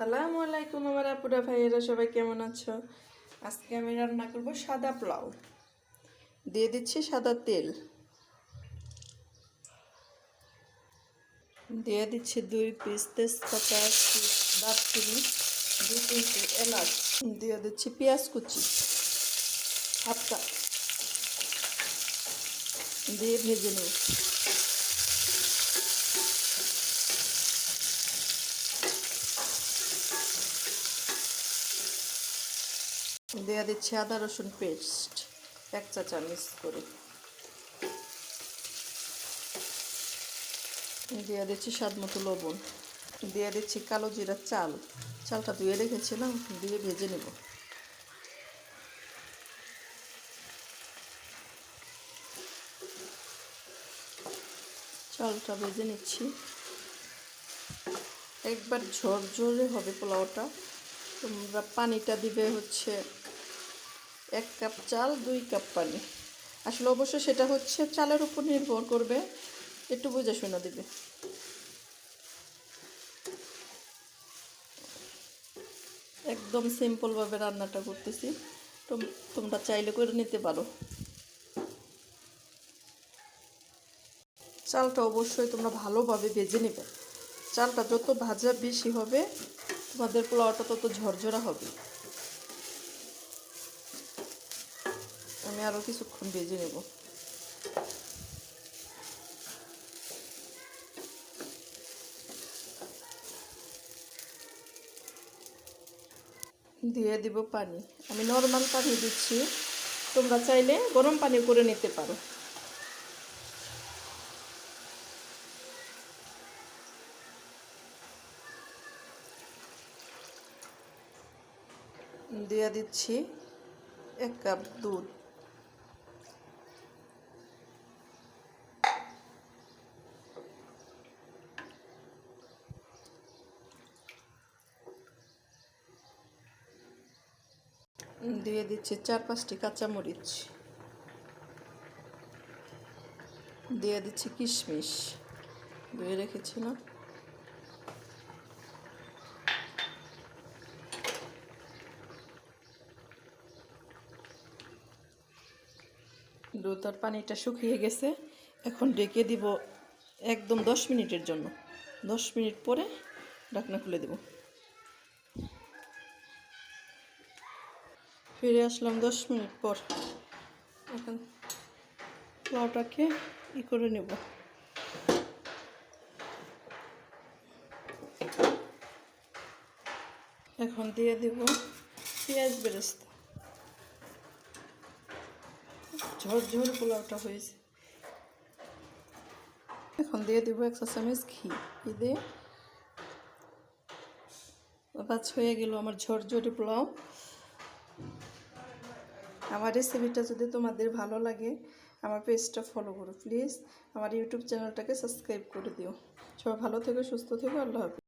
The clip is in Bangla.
সালামু আলাইকুম আমার আপুরা ভাইয়েরা, সবাই কেমন আছো? আজকে আমি রান্না করব সাদা পোলাও। দিয়ে দিচ্ছি সাদা তেল। দিয়ে দিচ্ছি দুই পিস তেজপাতা দারচিনি, দুই পিস এলাচ। দিয়ে দিচ্ছি পেঁয়াজ কুচি, হাফ কাপ। দিয়ে ভেজে নেব। দেওয়া দিচ্ছি আদা, রসুন পেস্ট। এক চা চামচ করে। দিয়ে দিচ্ছি স্বাদ মতো লবণ। দিয়ে দিচ্ছি কালো জিরার চাল। চালটা ধুয়ে রেখেছিলাম, দিয়ে ভেজে নেব। চালটা ভেজে নিচ্ছি। একবার ঝরঝরে হবে পোলাওটা। তোমরা পানিটা দিবে হচ্ছে এক কাপ চাল, দুই কাপ পানি। আসলে অবশ্য সেটা হচ্ছে চালের উপর নির্ভর করবে। একটু বুঝে শুনে দিবে। একদম সিম্পলভাবে রান্নাটা করতেছি। তোম- তোমরা চাইলে করে নিতে পারো। চালটা অবশ্যই তোমরা ভালোভাবে ভেজে নেবে। চালটা যত ভাজা বেশি হবে তোমাদের পোলাওটা তত ঝরঝরা হবে। আমি আরও কিছুক্ষণ ভেজে নেব। দিয়ে দিব পানি। আমি নর্মাল পানি দিচ্ছি। তোমরা চাইলে গরম পানি করে নিতে পারো। দিয়ে দিচ্ছি এক কাপ দুধ। দিয়ে দিচ্ছি চার পাঁচটি কাঁচামরিচ। দিয়ে দিচ্ছি কিশমিশ। ধুয়ে রেখেছি দুধ পানিটা শুকিয়ে গেছে। এখন ডেকে দিব একদম দশ মিনিটের জন্য। দশ মিনিট পরে ঢাকনা খুলে দেব। ফিরে আসলাম দশ মিনিট পর। এখন পোলাওটাকে ই করে নেব। এখন দিয়ে দেব পেঁয়াজ বেরেস্তা। ঝরঝর পোলাওটা হয়েছে। এখন দিয়ে দেবো একশো চামচ ঘি। ঘি দিয়ে হয়ে গেল আমার ঝরঝরে পোলাও। আমার রেসিপিটা যদি তোমাদের ভালো লাগে, আমার পেজটা ফলো করো প্লিজ আমার ইউটিউব চ্যানেলটাকে সাবস্ক্রাইব করে দিও। সবাই ভালো থেকো, সুস্থ থেকো, আল্লাহ হাফিজ।